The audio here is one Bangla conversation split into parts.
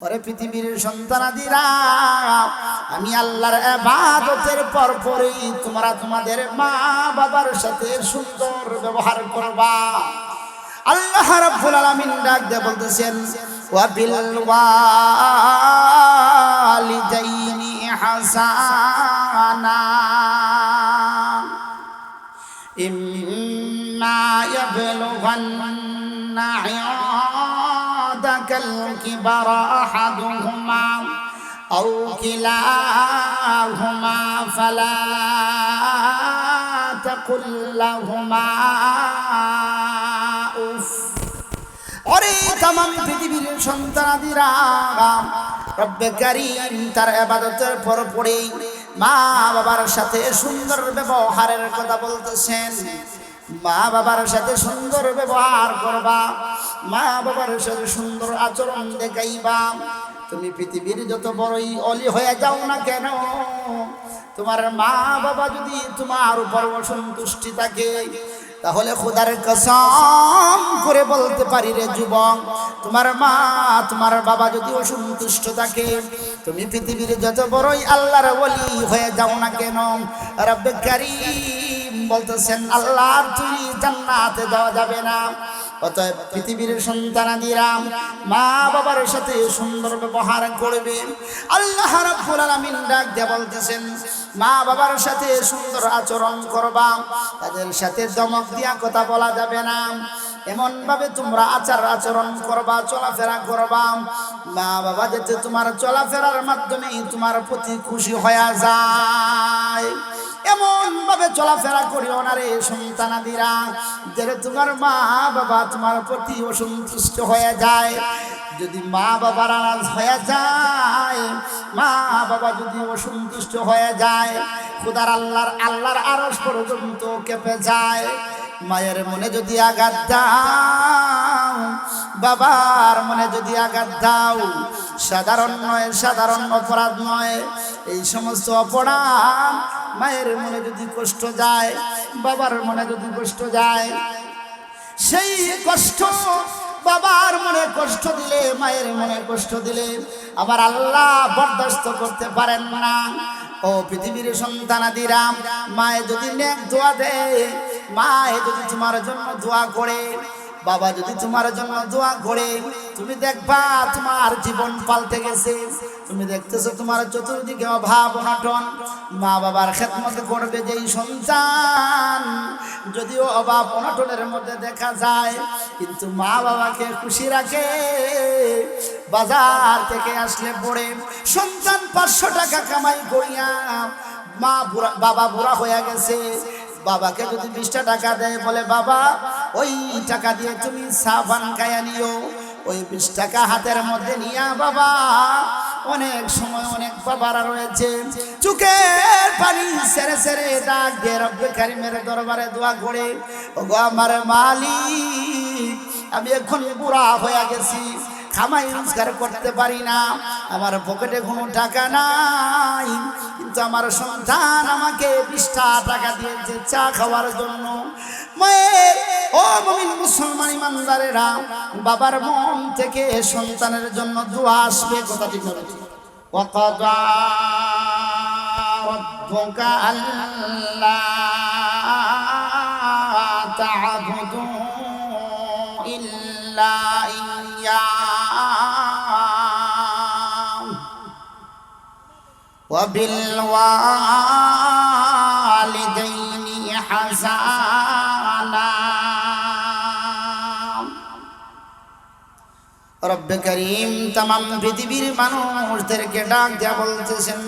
পরে পৃথিবীর সন্তানাদিরা, আমি আল্লাহর এবাদতের পর পরেই তোমরা তোমাদের মা বাবার সাথে সুন্দর ব্যবহার করবা। আল্লাহ রাব্বুল আলামিন ডাক দিয়ে বলতেছেন ওয়া বিল ওয়ালিদাইনি হাসানা ইম্মা ইয়াবলুগান্না الكبر أحدهما أو كلاهما فلا تقل لهما أف ওরে তাম পৃথিবীর সন্তানাদিরা রব্বে কারিম তার আবাদতের পর পড়ে মা বাবার সাথে সুন্দর ব্যবহারের কথা বলতেছেন মা বাবার সাথে সুন্দর ব্যবহার করবা মা বাবার সাথে সুন্দর আচরণ দেখাইবা। তুমি পৃথিবীর যত বড়ই অলি হয়ে যাও না কেন, তোমার মা বাবা যদি তোমার উপর অসন্তুষ্টি থাকে, তাহলে খোদার কসম করে বলতে পারি রে যুবক, তোমার মা, তোমার বাবা যদি অসন্তুষ্ট থাকে, তুমি পৃথিবীর যত বড়ই আল্লাহর বলি হয়ে যাও না কেন, রব্বে কারিম বলতেছেন, আল্লাহর তুই জান্নাতে যাওয়া যাবে না। অতএব পৃথিবীর সন্তানাদিরা মা বাবার সাথে সুন্দর ব্যবহার করবে। আল্লাহ রাব্বুল আলামিন ডাক দিয়ে বলতেছেন মা বাবার সাথে সুন্দর আচরণ করবা, তাদের সাথে দমক দিয়া কথা বলা যাবে না। এমন ভাবে তোমরা আচার আচরণ করবা, চলাফেরা করবা। মা বাবা যাতে তোমার চলাফেরার মাধ্যমে তোমার প্রতি খুশি হয়ে যায়। এমন ভাবে চলাফেরা করিও না রে সন্তানাদিরা। যে তোমার মা বাবা তোমার প্রতি অসন্তুষ্ট হয়ে যায়। যদি মা বাবার নারাজ হয়ে যায়, মা বাবা যদি অসন্তুষ্ট হয়ে যায়, খুদার আল্লাহর আল্লাহর আরস পর্যন্ত কেঁপে যায়। মায়ের মনে যদি আঘাত দাও, বাবার মনে যদি আঘাত দাও, সাধারণ নয়, সাধারণ অপরাধ নয়, এই সমস্ত অপরাধ মায়ের মনে যদি কষ্ট যায়, বাবার মনে যদি কষ্ট যায়, সেই কষ্ট বাবার মনে কষ্ট দিলে, মায়ের মনে কষ্ট দিলে আবার আল্লাহ বরদাস্ত করতে পারেন না। ও পৃথিবীর সন্তানাদিরা, মায়ে যদি নেক দোয়া দেয়, মায়ে যদি তোমার জন্য দোয়া করে বাবা, যদি তোমার জন্য দোয়া করে, তুমি দেখবা তোমার জীবন পাল্টে গেছে। তুমি দেখতেছো তোমার চতুর্দিকে অভাব, অনটন। মা বাবার খেদমত করবে যেই সন্তান। যদিও অভাব, অনটনের মধ্যে দেখা যায়, কিন্তু মা বাবাকে খুশি রাখে। বাজার থেকে আসলে পড়ে সন্তান পাঁচশো টাকা কামাই করিয়া মা বাবা বুড়া হয়ে গেছে। বাবাকে যদি বিশটা টাকা দেয়, বলে, বাবা, ওই টাকা দিয়ে তুমি সাবান খাইয়া নিও। ওই বিশ টাকা হাতের মধ্যে নিয়া, বাবা, অনেক সময় অনেক বাবারা রয়েছে। চুকের পানি সেরে সেরে ডাক দিয়ে রব্বে কারিমের দরবারে দোয়া করে ও গো আমার মালিক, আমি এখন বুড়া হয়ে গেছি। খামাই রোজগার করতে পারি না আমার পকেটে কোনো টাকা নাই কিন্তু আমার সন্তান আমাকে বিশটা টাকা দিয়েছে চা খাওয়ার জন্য মায়ের ও মমিন মুসলমান ইমানদারেরা বাবার মন থেকে সন্তানের জন্য দোয়া আসবে কথাটি বলে وقضى ربك ألا تعبدوا إلا وبالوالدين حسنا রব্বে করিম তাম পৃথিবীর মানুষদেরকে ডাক দেয়া বলতেছেন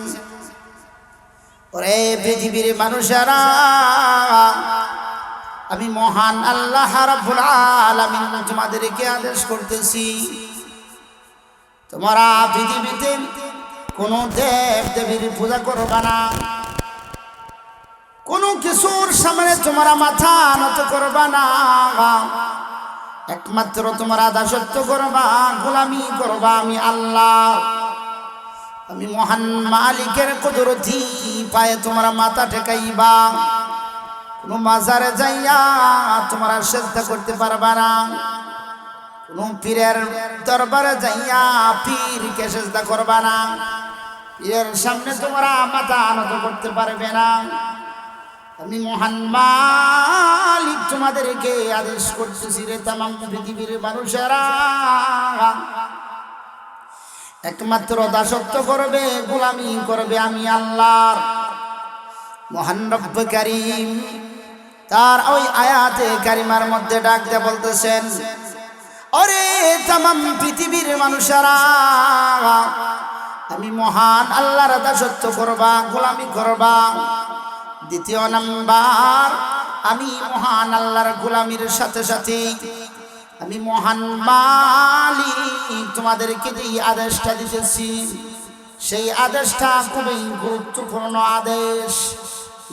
ওরে পৃথিবীর মানুষেরা আমি মহান আল্লাহ রাব্বুল আলামিন তোমাদেরকে আদেশ করতেছি তোমরা পৃথিবীতে কোন দেব দেবীর পূজা করবা না। কোন কিছুর সামনে তোমরা মাথা নত করবা না। একমাত্র তোমরা দাসত্ব করবা, গোলামি করবা আমি আল্লাহ। আমি মহান মালিকের কুদরতি পায়ে তোমরা মাথা ঠেকাইবা। কোনো মাজারে যাইয়া তোমরা শ্রদ্ধা করতে পারবা না। কোন পীরের দরবারে যাইয়া পীরকে সেজদা করবা না। পীরের সামনে তোমরা মাথা আনত করতে পারবে না। আমি মহান মালিক তোমাদেরকে আদেশ করতেছি রে তামাম পৃথিবীর মানুষেরা। একমাত্র দাসত্ব করবে, গোলামি করবে আমি আল্লাহর। মহান রব্ব করিম, তার ওই আয়াতে কারিমার মধ্যে ডাক দিয়ে বলতেছেন অরে তামাম পৃথিবীর মানুষেরা, আমি মহান আল্লাহর দাসত্ব করবা, গোলামি করবা। দ্বিতীয় নাম্বার, আমি মহান আল্লাহর গোলামির সাথে সাথে আমি মহান মালিক তোমাদেরকে যে আদেশটা দিতেছি, সেই আদেশটা খুবই গুরুত্বপূর্ণ আদেশ।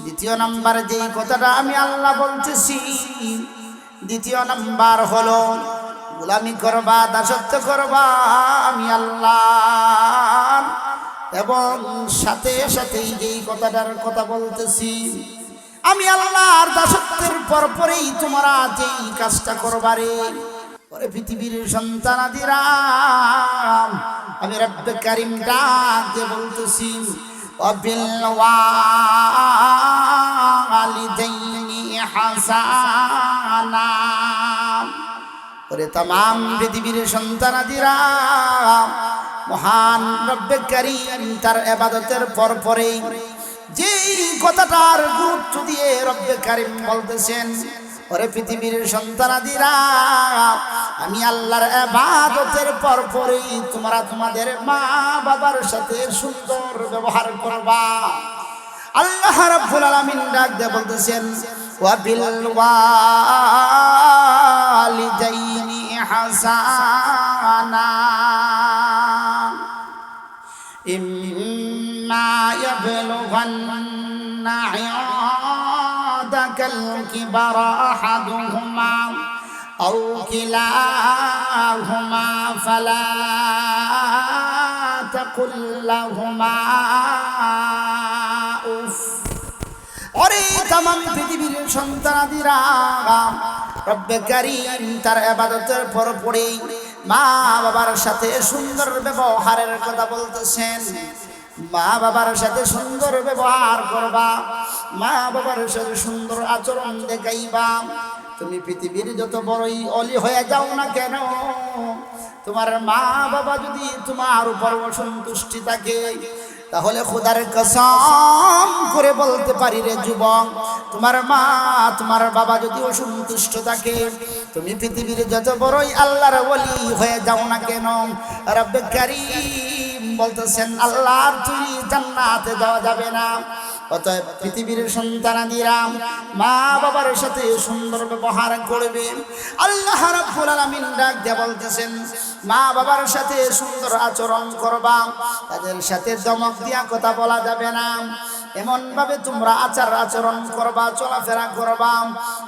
দ্বিতীয় নাম্বার যে কথাটা আমি আল্লাহ বলতেছি, দ্বিতীয় নাম্বার হলো গোলামি করবা, দাসত্ব করবা, আমি আল্লাহ এবং সাথে সাথেই যেই কথাটার কথা বলতেছি, আমি আল্লাহর দাসত্বের পর পরেই তোমরা যেই কাজটা করবারে পরে পৃথিবীর সন্তান সন্তানাদিরা, আমি রব্বে কারিম ডাক বলতেছি, অবিল হাসানা। ওরে তাম পৃথিবীর সন্তানাদিরা, মহান রব্বে কারিম তার এবাদতের পর পরেই যেই কথাটার গুরুত্ব দিয়ে রব্বে কারিম বলতেছেন, ওরে পৃথিবীর সন্তানাদিরা, আমি আল্লাহর এবাদতের পর পরেই তোমরা তোমাদের মা বাবার সাথে সুন্দর ব্যবহার করবা। আল্লাহ রাব্বুল আলামিন ডাক দিয়ে বলতেছেন ওয়াবিল ওয়ালিদাইনি হাসানা إما يبلغن عندك الكبر أحدهما أو كلاهما فلا تقل لهما أف ওরে তামাম পৃথিবীর সন্তানাদিরা রব্বে তার আবাদতের পর পড়েই মা বাবার সাথে সুন্দর ব্যবহারের কথা বলতেছেন। মা বাবার সাথে সুন্দর ব্যবহার করবা, মা বাবার সাথে সুন্দর আচরণ দেখাইবা। তুমি পৃথিবীর যত বড়ই অলি হয়ে যাও না কেন, তোমার মা বাবা যদি তোমার উপর অসন্তুষ্টি থাকে তাহলে খুদার কসম করে বলতে পারি রে যুবক, তোমার মা, তোমার বাবা যদি অসন্তুষ্ট থাকে, তুমি পৃথিবীর যত বড়ই আল্লাহর বলি হয়ে যাও না কেন? রব্বে বলতেছেন, আল্লাহর তুই জান্নাতে যাওয়া যাবে না। অতএব পৃথিবীর সন্তানাদিরা মা বাবার সাথে সুন্দর ব্যবহার করবে। আল্লাহ রাব্বুল আলামিন ডাক দিয়ে বলতেছেন মা বাবার সাথে সুন্দর আচরণ করবা, তাদের সাথে দমক দিয়া কথা বলা যাবে না। এমন ভাবে তোমরা আচার আচরণ করবা, চলাফেরা করবা।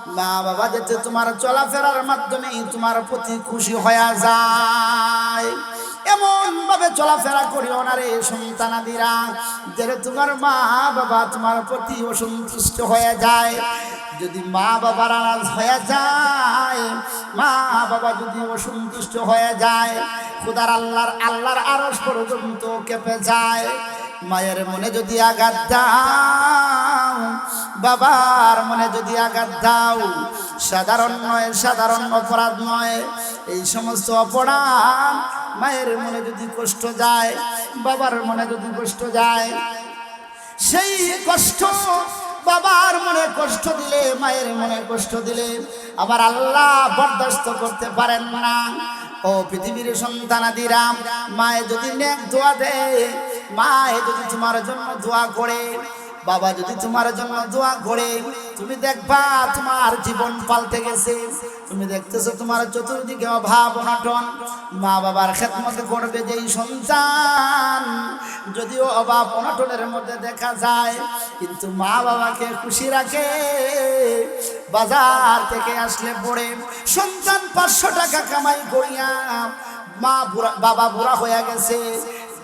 মা বাবা যাতে তোমার চলাফেরার মাধ্যমে তোমার প্রতি খুশি হয়ে যায়। এমন ভাবে চলাফেরা করিও না রে সন্তানাদিরা। যে তোমার মা বাবা তোমার প্রতি অসন্তুষ্ট হয়ে যায়। যদি মা বাবার আনাজ হয়ে যায়, মা বাবা যদি অসন্তুষ্ট হয়ে যায়, খুদার আল্লাহর আল্লাহর আরস পর্যন্ত কেঁপে যায়, মায়ের মনে যদি আঘাত দাও, বাবার মনে যদি আঘাত দাও, সাধারণ নয়, সাধারণ অপরাধ নয়, এই সমস্ত অপরাধ মায়ের মনে যদি কষ্ট যায়, বাবার মনে যদি কষ্ট যায়, সেই কষ্ট বাবার মনে কষ্ট দিলে, মায়ের মনে কষ্ট দিলে আবার আল্লাহ বরদাস্ত করতে পারেন না। ও পৃথিবীর সন্তানাদিরা, মায়ে যদি নেক দোয়া দেয়, মায়ে যদি তোমার জন্য দোয়া করে বাবা, যদি তোমার জন্য দোয়া করে, তুমি দেখবা তোমার জীবন পাল্টে গেছে। তুমি দেখতেছো তোমার চতুর্দিকে অভাব, অনটন। মা বাবার খেদমত করবে যেই সন্তান। যদিও অভাব, অনটনের মধ্যে দেখা যায়, কিন্তু মা বাবাকে খুশি রাখে। বাজার থেকে আসলে পড়ে সন্তান পাঁচশো টাকা কামাই করিয়া মা বুড়া, বাবা বুড়া হয়ে গেছে।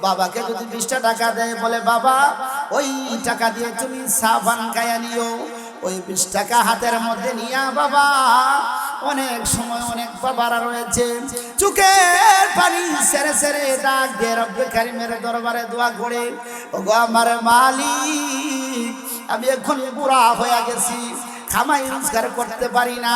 বাবাকে যদি বিশটা টাকা দেয়, বলে, বাবা, ওই টাকা দিয়ে তুমি সাবান গায়া নিও, ওই বিশ টাকা হাতের মধ্যে নিয়া, বাবা, অনেক সময় অনেক বাবারা রয়েছে। চুকের পানি সেরে সেরে ডাক দিয়ে রব্বে কারিমের দরবারে দোয়া করে ও ওগো আমার মালিক, আমি এখন বুড়া হয়ে গেছি। খামাই রোজগার করতে পারি না।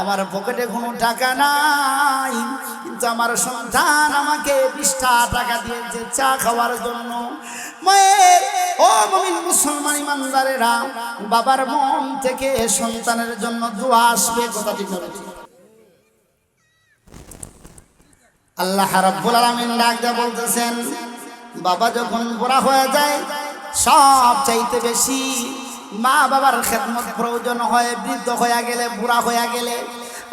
আমার পকেটে কোনো টাকা নাই। কিন্তু আমার সন্তান আমাকে বিশটা টাকা দিয়েছে চা খাওয়ার জন্য। মুসলমান ইমানদারেরা, বাবার মন থেকে সন্তানের জন্য দোয়া আসবে, কথাটি বলে আল্লাহ রাব্বুল আলামিন ডাক বলতেছেন, বাবা যখন বুড়া হয়ে যায়, সব চাইতে বেশি মা বাবার খেদমত প্রয়োজন হয়, বৃদ্ধ হয়ে গেলে, বুড়া হয়ে গেলে,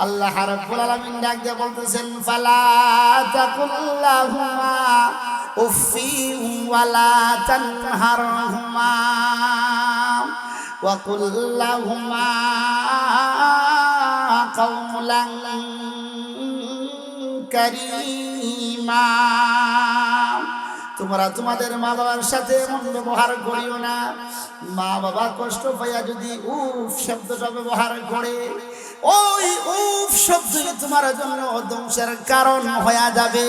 আল্লাহ রাব্বুল আলামিন ডাক দিয়ে বলতেছেন, ফালা তাকুল্লাহুমা উফি ওয়ালা তানহারহুমা ওয়া কুল্লাহুমা কাওলান কারিমা। তোমরা তোমাদের মা বাবার সাথে এমন ব্যবহার করিও না। মা বাবা কষ্ট পাইয়া যদি উফ শব্দটা ব্যবহার করে, ওই উফ শব্দ তোমার জন্য ধ্বংসের কারণ হয়ে যাবে।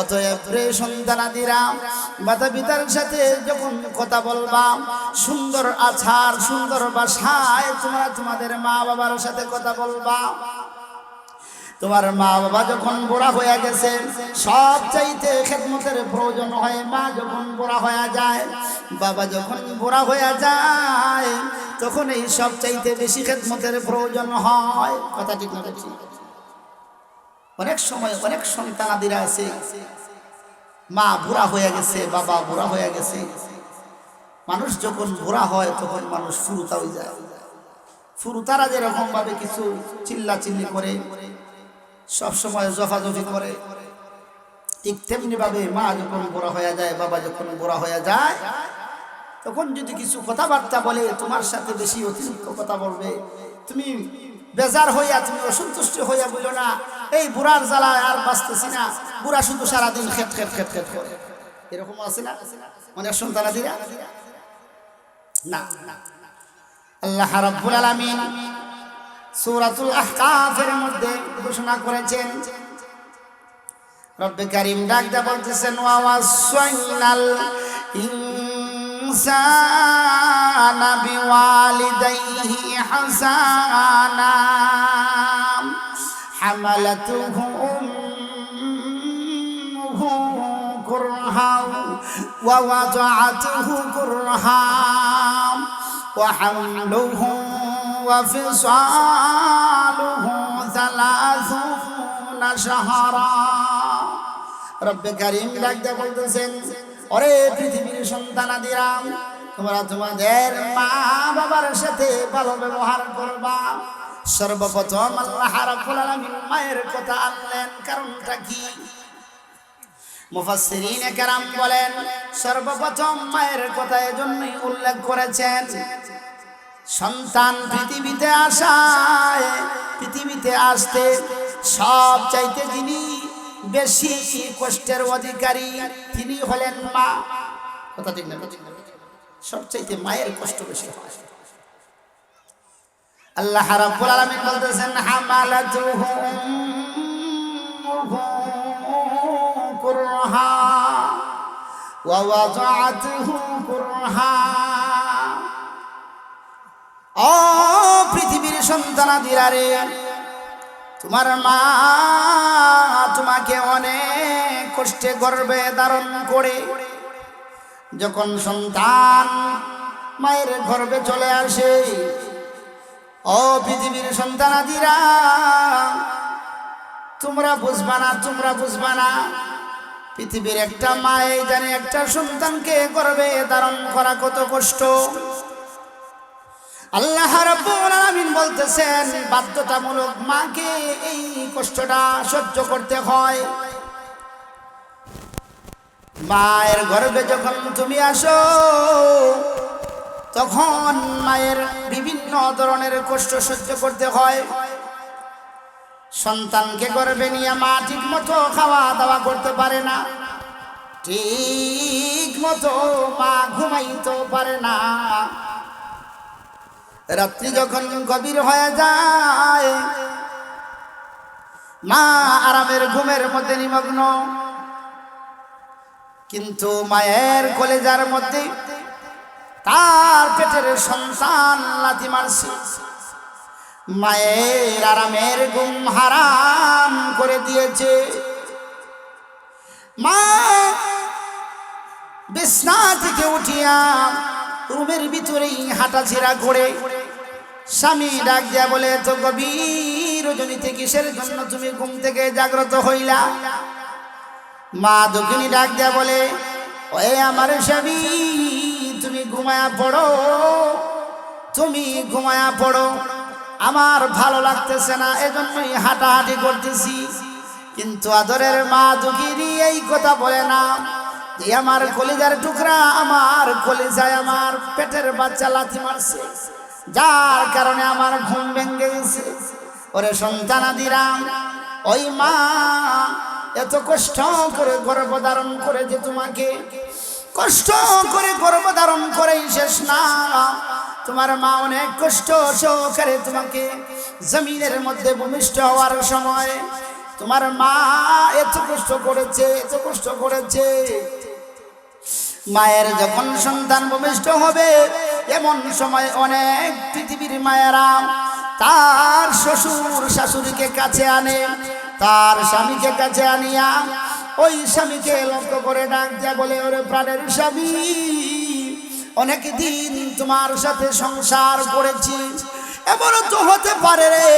অতএব রে সন্তানাদিরা মাতা পিতার সাথে যখন কথা বলবা, সুন্দর আছার সুন্দর ভাষায় তোমরা তোমাদের মা বাবার সাথে কথা বলবা। তোমার মা বাবা যখন বুড়া হয়ে গেছে, সব চাইতে খেদমতের প্রয়োজন হয়, মা যখন বুড়া হয়ে যায়, বাবা যখন বুড়া হয়ে যায়, তখন এই সব চাইতে বেশি খেদমতের প্রয়োজন হয়। কথা ঠিক না অনেক সময় অনেক সন্তানাদিরা আছে, মা বুড়া হয়ে গেছে, বাবা বুড়া হয়ে গেছে। মানুষ যখন বুড়া হয়, তখন মানুষ ফুরুতা হয়ে যায়। ফুরুতারা যেরকম ভাবে কিছু চিল্লা চিল্লি করে সব সময় জফাজফি করে। ঠিক তেমনি ভাবে মা যখন বুড়া হয়ে যায়, বাবা যখন বুড়া হয়ে যায়, তখন যদি কিছু কথাবার্তা বলে, তোমার সাথে বেশি অতিরিক্ত কথা বলবে। তুমি বেজার হইয়া, তুমি অসন্তুষ্ট হইয়া বলো না, এই বুড়ার জ্বালায় আর বাঁচতেছি না। বুড়া শুধু সারাদিন খেট খেট খেট খেট করে। এরকম আছে না? অনেক সন্তানাদিরা না। আল্লাহ রাব্বুল আলামিন সূরাতুল আহকাফের মধ্যে ঘোষণা করেছেন রব্বে কারীম ডাক দা বলতেছেন ওয়া ওয়াসাইনাল ইনসানা বিওয়ালিদাইহি হাসানা হামালাতুহু উম্মুহু কুরহা ওয়া ওয়াদাআতুহু কুরহা وحمله وفصاله ثلاثون شهرا রব্বে কারিম ডাকতে বলতেছেন ওরে পৃথিবীর সন্তানাদিরাম তোমরা তোমাদের মা বাবার সাথে ভালো ব্যবহার করবা সর্বপ্রথম আল্লাহ রাব্বুল আলামিন মায়ের কথা আনলেন কারণটা কি মুফাসসিরিন কেরাম বলেন সর্বপ্রথম মায়ের কথা এজন্যই উল্লেখ করেছেন সন্তান পৃথিবীতে আসায়, পৃথিবীতে আসতে সব চাইতে যিনি বেশি কষ্টের অধিকারী, তিনি হলেন মা। কথা ঠিক না সব চাইতে মায়ের কষ্ট বেশি হয়। আল্লাহ রাব্বুল আলামিন বলতেছেন হামালাতুহু কুরহা, ওয়া ওয়াদাআতুহু কুরহা। ও পৃথিবীর সন্তানাদিরা রে, তোমার মা তোমাকে অনেক কষ্টে গর্বে ধারণ করে। যখন সন্তান মায়ের গর্বে চলে আসে, ও পৃথিবীর সন্তানাদিরা তোমরা বুঝবা না, তোমরা বুঝবা না, পৃথিবীর একটা মায়ে জানে একটা সন্তানকে গর্বে ধারণ করা কত কষ্ট। আল্লাহ রাব্বুল আলামিন বলতেছেন, বাধ্যতামূলক মাকে এই কষ্টটা সহ্য করতে হয়। মায়ের গর্ভে যখন তুমি আসো, তখন মায়ের বিভিন্ন ধরনের কষ্ট সহ্য করতে হয়। সন্তানকে গর্ভে নিয়ে মা ঠিক মতো খাওয়া দাওয়া করতে পারে না ঠিক মতো মা ঘুমাইতেও পারে না। রাত্রি যখন গভীর হয়ে যায়, মা আরামের ঘুমের মধ্যে নিমগ্ন। কিন্তু মায়ের কলেজার মধ্যে তার পেটের সন্তান লাথি মারছে। মায়ের আরামের ঘুম হারাম করে দিয়েছে। মা বিছনা থেকে উঠিয়া রুমের ভিতরেই হাঁটাছিড়া করে স্বামী ডাক দিয়া বলে তো গভীর রজনীতে কিসের জন্য তুমি ঘুম থেকে জাগ্রত হইলা? মা দক্ষিণী ডাক দিয়া বলে ওয়ে আমার স্বামী, তুমি ঘুমায়া পড়ো, তুমি ঘুমায়া পড়ো। আমার ভালো লাগতেছে না, এজন্যই হাঁটাহাঁটি করতেছি। কিন্তু আদরের মা দুঃখিনী এই কথা বলে না, যে আমার কলিজার টুকরা, আমার কলিজায় আমার পেটের বাচ্চা লাথি মারছে। যার কারণে আমার ঘুম ভেঙে গেছে। ওরে সন্তানাদিরাম ওই মা এত কষ্ট করে গর্ভ ধারণ করে যে তোমাকে কষ্ট করে গর্ভ ধারণ করেই শেষ না। তোমার মা অনেক কষ্ট সহকারে তোমাকে জমিনের মধ্যে ভূমিষ্ঠ হওয়ার সময় তোমার মা এত কষ্ট করেছে, এত কষ্ট করেছে। মায়ের যখন সন্তান ভূমিষ্ঠ হবে এমন সময় অনেক পৃথিবীর মায়েরা তার শ্বশুর শাশুড়িকে কাছে আনে, তার স্বামীকে কাছে আনিয়া ওই স্বামীকে লক্ষ্য করে ডাক দিয়া বলে, ওরে প্রাণের স্বামী, অনেক দিন তোমার সাথে সংসার করেছি। এমনও তো হতে পারে রে।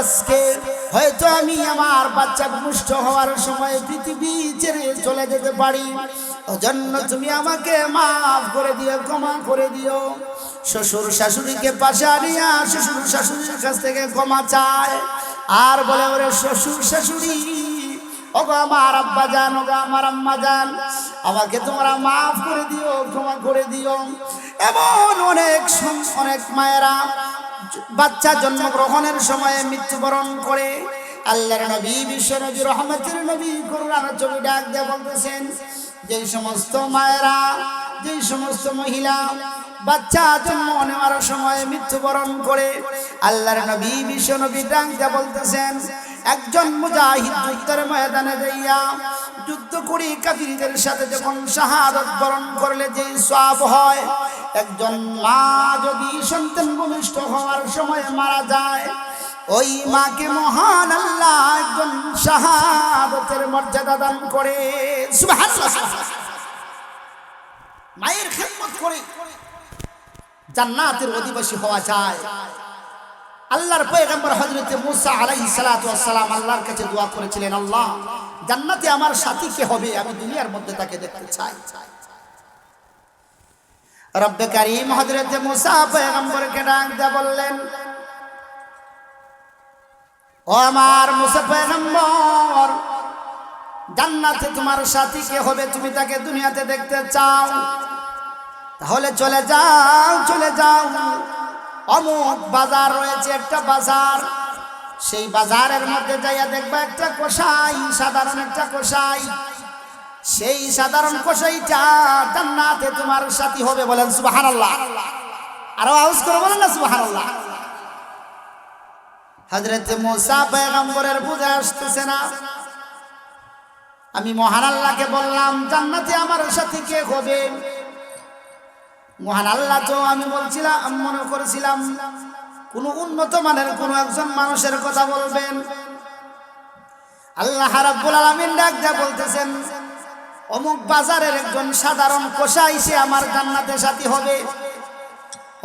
আজকে হয়তো আমি আমার বাচ্চা পুষ্ট হওয়ার সময় পৃথিবী ছেড়ে চলে যেতে পারি। ওজন্য তুমি আমাকে মাফ করে দিও, ক্ষমা করে দিও। শ্বশুর শাশুড়িকে পাশে আনিয়া শ্বশুর শাশুড়ির কাছ থেকে ক্ষমা চায়। আর বলে, ওরে শ্বশুর শাশুড়ি, ওগো আমার আব্বা যান, ওগো আমার আম্মা যান, আমাকে তোমরা মাফ করে দিও, ক্ষমা করে দিও। এমন অনেক অনেক মায়েরা বাচ্চা জন্মগ্রহণের সময়ে মৃত্যুবরণ করে। আল্লাহর নবী, বিশ্ব নবী, রহমতের নবী করুণার ছবি ডাক দিয়ে বলতেছেন যেই সমস্ত মায়েরা যেই সমস্ত মহিলা বাচ্চা জন্ম নেওয়ার সময় মৃত্যুবরণ করে, আল্লাহর নবী, বিশ্ব নবী দিয়ে বলতেছেন, একজন মুজাহিদ যুদ্ধের ময়দানে যাইয়া যুদ্ধ করি, কাফিরদের সাথে যখন শাহাদত বরণ করলে যে সব হয়, একজন মা যদি সন্তান ভূমিষ্ঠ হওয়ার সময় মারা যায় ওই মাকে মহান আল্লাহ একজন শাহাদতের মর্যাদা দান করে। মায়ের খেদমত করে জান্নাতের অধিবাসী হওয়া যায়। আল্লাহর পয়গম্বর হযরতে মুসা আলাই সালাম আল্লাহর কাছে দোয়া করেছিলেন, আল্লাহ, জান্নাতে আমার সাথী কে হবে? আমি দুনিয়ার মধ্যে তাকে দেখতে চাই। রব্বে কারীম হযরতে মুসা পয়গম্বরকে ডাক দিয়ে বললেন ও আমার মুসা পয়গম্বর, জান্নাতে তোমার সাথী কে হবে তুমি তাকে দুনিয়াতে দেখতে চাও? তাহলে চলে যাও চলে যাও। অমুক বাজার রয়েছে একটা বাজার। সেই বাজারের মধ্যে যাইয়া দেখবা একটা কষাই সাধারণ একটা কষাই সেই সাধারণ কষাইটা জান্নাতে তোমার সাথী হবে বলেন সুবহানাল্লাহ। আরও আউজ করে বলেন না সুবহানাল্লাহ। হযরত মুসা পয়গম্বরের বুঝে আসতেছে না। আমি মহান আল্লাহকে বললাম, জান্নাতে আমার সাথে কে হবে? মহান আল্লাহ তো আমি বলছিলাম মনে করেছিলাম, কোন উন্নত মানের কোন একজন মানুষের কথা বলবেন। আল্লাহ রাব্বুল আলামিন ডাক বলতেছেন, অমুক বাজারের একজন সাধারণ কষাই সে আমার জান্নাতে সাথী হবে।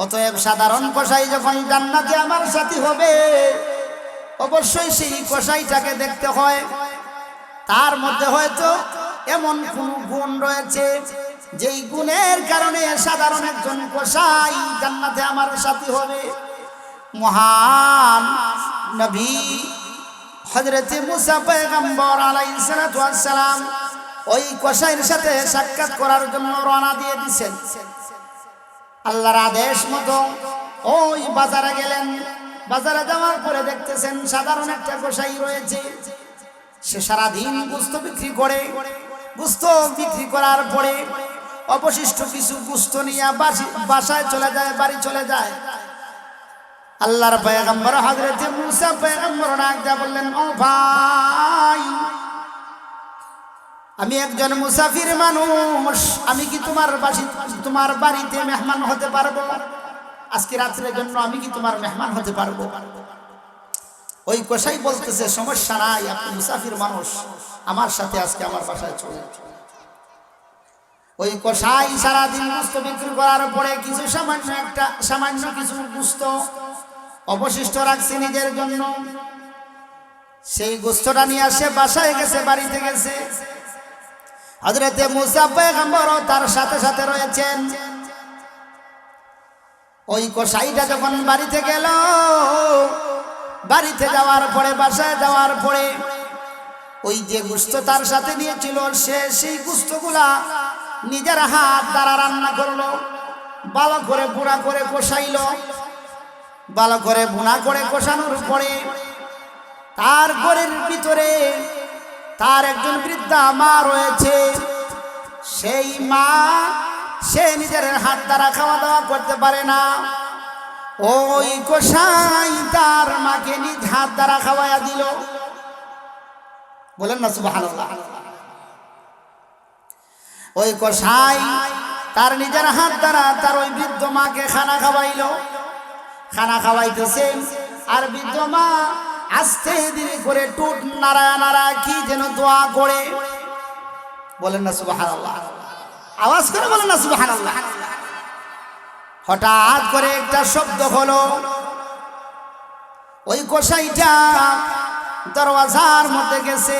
অতএব সাধারণ কষাই যখন জান্নাতে আমার সাথী হবে অবশ্যই সেই কষাইটাকে দেখতে হয়। তার মধ্যে হয়তো এমন কোন গুণ রয়েছে, যেই গুণের কারণে সাধারণ একজন কষাই জান্নাতে আমার সাথী হবে। মহান নবী হজরত মুসা পয়গম্বর আলাইহিস সালাতু ওয়াস সালাম ওই কষাইয়ের সাথে সাক্ষাৎ করার জন্য রওনা দিয়ে দিছেন। আল্লাহর আদেশ মতো ওই বাজারে গেলেন। বাজারে যাওয়ার পরে দেখতেছেন সাধারণ একটা কষাই রয়েছে। সে সারাদিন গুস্ত বিক্রি করে। গুস্ত বিক্রি করার পরে অবশিষ্ট কিছু গুস্ত নিয়ে বাসি- বাসায় চলে যায়, বাড়ি চলে যায়। আল্লাহর পয়গম্বর হযরত মুসা পয়গম্বর ডাক দিয়া বললেন, ও ভাই, আমি একজন মুসাফির মানুষ। আমি কি তোমার বাসি তোমার বাড়িতে মেহমান হতে পারব? আজকে রাত্রের জন্য আমি কি তোমার মেহমান হতে পারব? ওই কষাই বলতেছে, সমস্যা নাই, আপনি মুসাফির মানুষ। আমার সাথে আজকে আমার বাসায় চলে ওই কষাই সারাদিন গুস্ত বিক্রি করার পরে কিছু সামান্য একটা, সামান্য কিছু গুস্ত অবশিষ্ট রাখছে নিজের জন্য। সেই গোস্তটা নিয়ে আসে, বাসায় গেছে, বাড়িতে গেছে। হজরতে মুসা পয়গম্বর তার সাথে সাথে রয়েছেন। ওই কষাইটা যখন বাড়িতে গেল, বাড়িতে যাওয়ার পরে, বাসায় যাওয়ার পরে ওই যে গুস্ত তার সাথে নিয়েছিল, সে সেই গুস্তগুলা নিজের হাত দ্বারা রান্না করল, ভালো করে বুড়া করে কষাইল। ভালো করে বুনা করে কষানোর পরে তার ঘরের ভিতরে তার একজন বৃদ্ধা মা রয়েছে। সেই মা সে নিজের হাত দ্বারা খাওয়া দাওয়া করতে পারে না। ওই কষাই তার মাকে নিজ হাত দ্বারা খাওয়াইয়া দিল। বলেন না সুবাহ ওই কষাই তার নিজের হাত দ্বারা তার ওই বৃদ্ধ মাকে খানা খাওয়াইল। খানা খাওয়াইতেছে আর বৃদ্ধ মা আস্তে ধীরে করে টুট নাড়া নাড়া কি যেন দোয়া করে। বলেন না সুবাহ আওয়াজ করে বলেন না সুবাহ হঠাৎ করে একটা শব্দ হলো। ওই কষাইটা দরওয়াজার মধ্যে গেছে।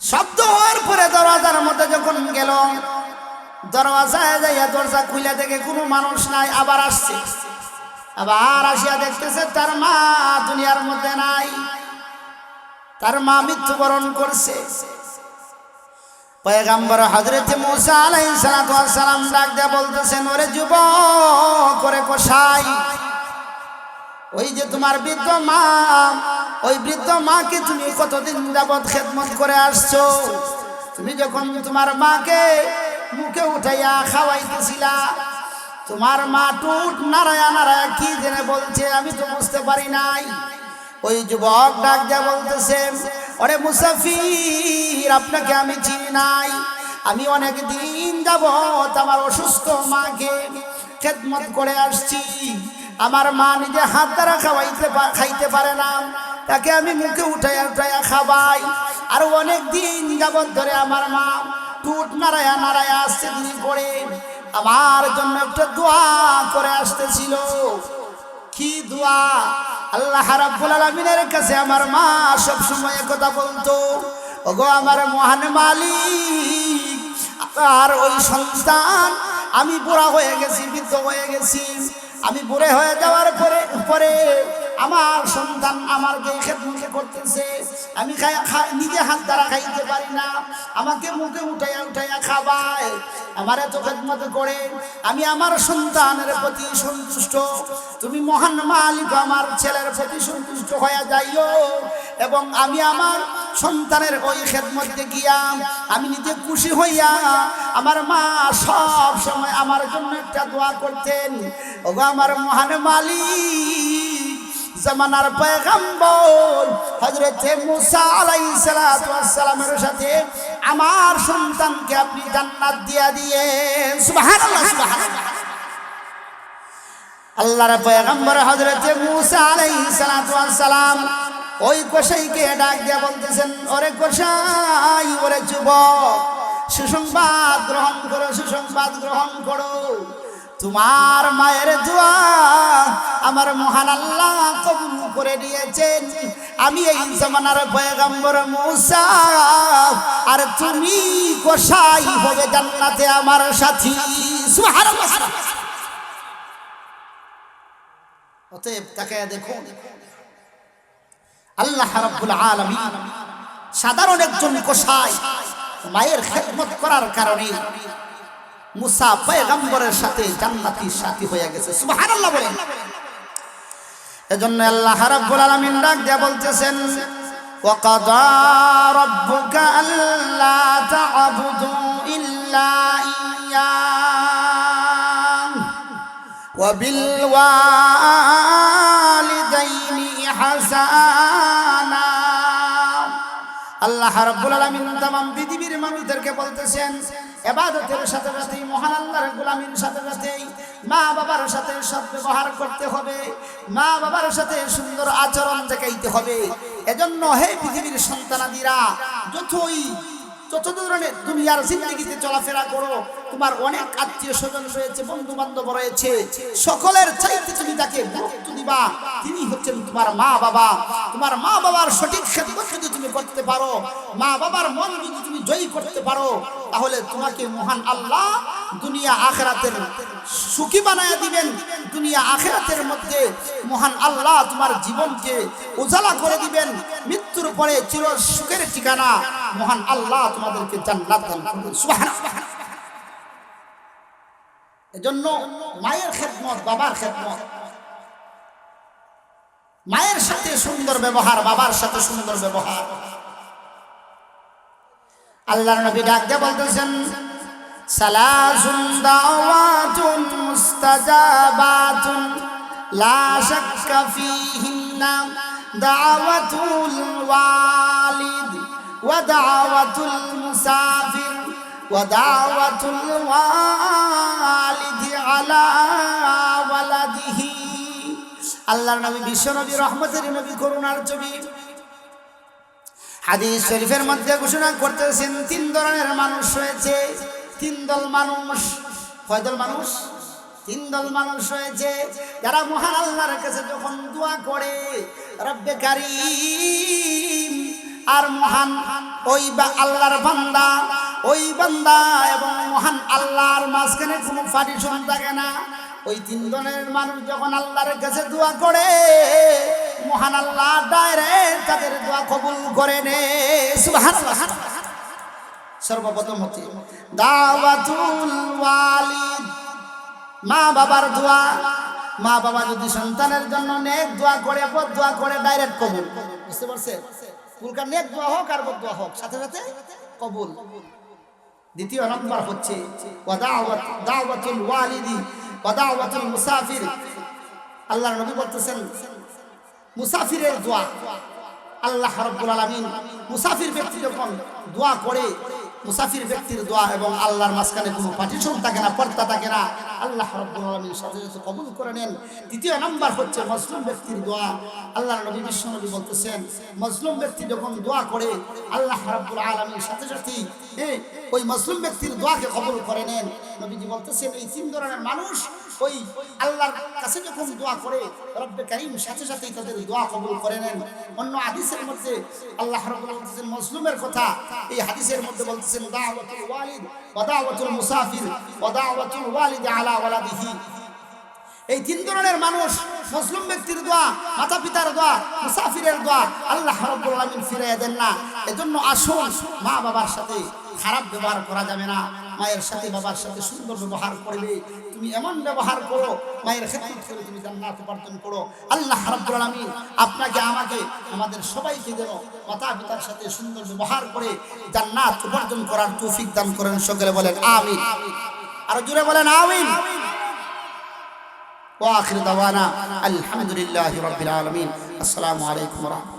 শব্দ হওয়ার পরে দরওয়াজার মধ্যে যখন গেল, দরওয়াজায় যাইয়া দরজা খুলে দেখে কোনো মানুষ নাই, আবার আসছে। আবার আসিয়া দেখতেছে তার মা দুনিয়ার মধ্যে নাই, তার মা মৃত্যুবরণ করছে। পয়গাম্বর হজরত মুসা ওয়াস সালাম ডাক দিয়ে বলতেছেন, ওরে যুবক করে কষাই ওই যে তোমার বৃদ্ধ মা, ওই বৃদ্ধ মাকে তুমি কতদিন যাবৎ খেদমত করে আসছো? তুমি যখন তোমার মাকে মুখে উঠাইয়া খাওয়াইতেছিলা, তোমার মা টুট নারায়া নারায়া কি জেনে বলছে আমি তো বুঝতে পারি নাই। ওই যুবক ডাক দিয়া বলতেছে ওরে মুসাফির, আপনাকে আমি চিনি নাই। আমি অনেক দিন যাবৎ আমার অসুস্থ মাকে খেদমত করে আসছি। আমার মা নিজে হাত দ্বারা খাওয়াইতে খাইতে পারে না। তাকে আমি মুখে উঠাইয়া উঠাইয়া খাওয়াই। আর অনেক দিন যাবৎ ধরে আমার মা টুট নারায়া নারায়া আসছে দিন করে আমার জন্য একটা দোয়া করে আসতেছিল। কি দোয়া? আল্লাহ রাব্বুল আলামিনের কাছে আমার মা সব সময় কথা বলতো, ওগো আমার মহান মালিক, আর ওই সন্তান, আমি বুড়া হয়ে গেছি, বৃদ্ধ হয়ে গেছি আমি বুড়ে হয়ে যাওয়ার পরে পরে আমার সন্তান আমার যে খেদমতে করতেছে। আমি নিজে হাত দ্বারা খাইতে পারি না। আমাকে মুখে উঠাইয়া উঠাইয়া খাবায়। আমার এত খেদমত করে। আমি আমার সন্তানের প্রতি সন্তুষ্ট। তুমি মহান মালিক, আমার ছেলের প্রতি সন্তুষ্ট হয়ে যাইও। এবং আমি আমার সন্তানের ওই খেদমত দেখিয়া আমি নিজে খুশি হইয়া আমার মা সব সময় আমার জন্য একটা দোয়া করতেন। ওগো আমার মহান মালিক, জামানার পয়গাম্বর, হযরত মুসা ওয়াস সালামের সাথে আমার সন্তানকে আপনি জান্নাত দিয়া দিয়েন। সুবহানাল্লাহ আল্লাহর পয়গম্বর হযরত মুসা আলাইহিস সালাতু সালাম ওই কসাইকে ডাক দিয়া বলতেছেন, ওরে কসাই ওরে যুবক, সুসংবাদ গ্রহণ করো, সুসংবাদ গ্রহণ করো। তোমার মায়ের দোয়া আমার মহান আল্লাহ কবুল করে দিয়েছেন আমি এই জামানার পয়গম্বর মুসা, আর তুমি কসাই হবে জান্নাতে আমার সাথী। অতএব তাকে দেখুন আল্লাহ রাব্বুল আলামিন সাধারণ একজন কসাই মায়ের খেদমত করার কারণে মুসা পয়গম্বরের সাথে জান্নাতি সাথী হয়ে গেছে সুবহানাল্লাহ বলেন এজন্য আল্লাহ রাব্বুল আলামিন ডাক দিয়া বলতেছেন وقضى ربك ألا تعبدوا إلا إياه وبالوالدين আল্লাহ রাব্বুল আলামিন तमाम পৃথিবীর মানুষদেরকে বলতেছেন এবাদতের সাথে সাথে মহান আল্লাহর গোলামীর সাথে সাথে মা বাবার সাথে সৎ ব্যবহার করতে হবে মা বাবার সাথে সুন্দর আচরণ দেখাইতে হবে এজন্য হে পৃথিবীর সন্তানাদিরা যতই যত ধরনের দুনিয়ার জিন্দগিতে চলাফেরা করো। তোমার অনেক আত্মীয় স্বজন রয়েছে বন্ধু বান্ধব রয়েছে। সকলের চাইতে তুমি তাকে গুরুত্ব তিনি হচ্ছেন তোমার মা বাবা। তোমার মা বাবার সঠিক খেদমত যদি তুমি করতে পারো, মা বাবার মন যদি তুমি জয়ী করতে পারো তাহলে তোমাকে মহান আল্লাহ দুনিয়া আখেরাতের সুখী বানায় দিবেন। দুনিয়া আখেরাতের মধ্যে মহান আল্লাহ তোমার জীবনকে উজালা করে দিবেন। মৃত্যুর পরে চির সুখের ঠিকানা মহান আল্লাহ তোমাদেরকে জান্নাত দান করবেন। সুবহানাল্লাহ। এজন্য মায়ের খেদমত, বাবার খেদমত। মায়ের সাথে সুন্দর ব্যবহার, বাবার সাথে সুন্দর ব্যবহার। আল্লাহর নবী ডাক দিয়ে বলতেছেন, সালাসুন দাওয়াতুন মুস্তাজাবাতুন, লা শাক্কা ফীহিন্না, দাওয়াতুল ওয়ালিদ ওয়া দাওয়াতুল মুসাফির ওয়া দাওয়াতুল ওয়ালিদি আলা ওয়ালাদিহি। আল্লাহর নবী বিশ্ব নবী, রহমতের নবী, করুণার ছবি। হাদিস শরীফের মধ্যে ঘোষণা করতেছেন, তিন ধরনের মানুষ রয়েছে। তিন দল মানুষ। কয় দল মানুষ? তিন দল মানুষ রয়েছে। যারা মহান আল্লাহর কাছে যখন দোয়া করে, রব্বে কারিম আর মহান ওই বা আল্লাহর বান্দা, ওই বান্দা এবং মহান আল্লাহর মাঝখানে কোনো পার্টিশন থাকে না। ওই তিন জনের মানুষ যখন আল্লাহর কাছে দোয়া করে তাদের কবুল করে নে। সর্বপ্রথম হচ্ছে দাওয়াতুল ওয়ালিদ। মা বাবার দোয়া। মা বাবা যদি সন্তানের জন্য নেক দোয়া করে, বদ দোয়া করে ডাইরেক্ট কবুল। বুঝতে দোয়া হোক আর বদ দোয়া হোক, সাথে সাথে কবুল। দ্বিতীয় নম্বর হচ্ছে ওয়াদাওয়াত দাওয়াতুল ওয়ালিদি ওয়াদাওয়াতুল মুসাফির। আল্লাহর নবী বলতেছেন মুসাফিরের দোয়া। আল্লাহ রাব্বুল আলামিন মুসাফির ব্যক্তি যখন দোয়া করে, মুসাফির ব্যক্তির দোয়া এবং আল্লাহর মাঝখানে কোনো পার্টিশন থাকে না, পর্দা থাকে না, আল্লাহ রাব্বুল আলামিন সাথে কবুল করে নেন। দ্বিতীয় নাম্বার হচ্ছে মুসলিম ব্যক্তির দোয়া। আল্লাহর নবী বিশ্ব নবী বলতেছেন মুসলিম ব্যক্তি যখন দোয়া করে, আল্লাহ রাব্বুল আলামিন সাথে সাথে ওই মুসলিম ব্যক্তির দোয়াকে কবুল করে নেন। নবীজি বলতেছেন, এই তিন ধরনের মানুষ ওই আল্লাহর কাছে যখন দোয়া করে, রব্বে কারিম সাথে সাথেই তাদের দোয়া কবুল করে নেন। অন্য হাদিসের মধ্যে আল্লাহ রাব্বুল বলতেছেন, মুসলিমের কথা। এই হাদিসের মধ্যে বলতেছেন, দাওয়াতুল ওয়ালিদ ওয়া মুসাফির ওয়া দাওয়াতুল ওয়ালিদ আলা ওয়ালাদিহি। এই তিন ধরনের মানুষ মুসলিম ব্যক্তির দোয়া মাতা পিতার দোয়া, মুসাফিরের দোয়া, আল্লাহ রাব্বুল আলামিন ফিরিয়ে দেন না। এজন্য আসুন, মা বাবার সাথে খারাপ ব্যবহার করা যাবে না। মায়ের সাথে বাবার সাথে সুন্দর ব্যবহার করবে তুমি এমন ব্যবহার করো, মায়ের খেদমত করে তুমি জান্নাত উপার্জন করো। আল্লাহ রাব্বুল আলামিন আপনাকে, আমাকে, আমাদের সবাইকে যেন মাতা পিতার সাথে সুন্দর ব্যবহার করে জান্নাত উপার্জন করার তৌফিক দান করেন। সকলে বলেন, আমিন। আর জুড়ে বলেন, আমিন। وآخر دعوانا الحمد لله رب العالمين. السلام عليكم ورحمة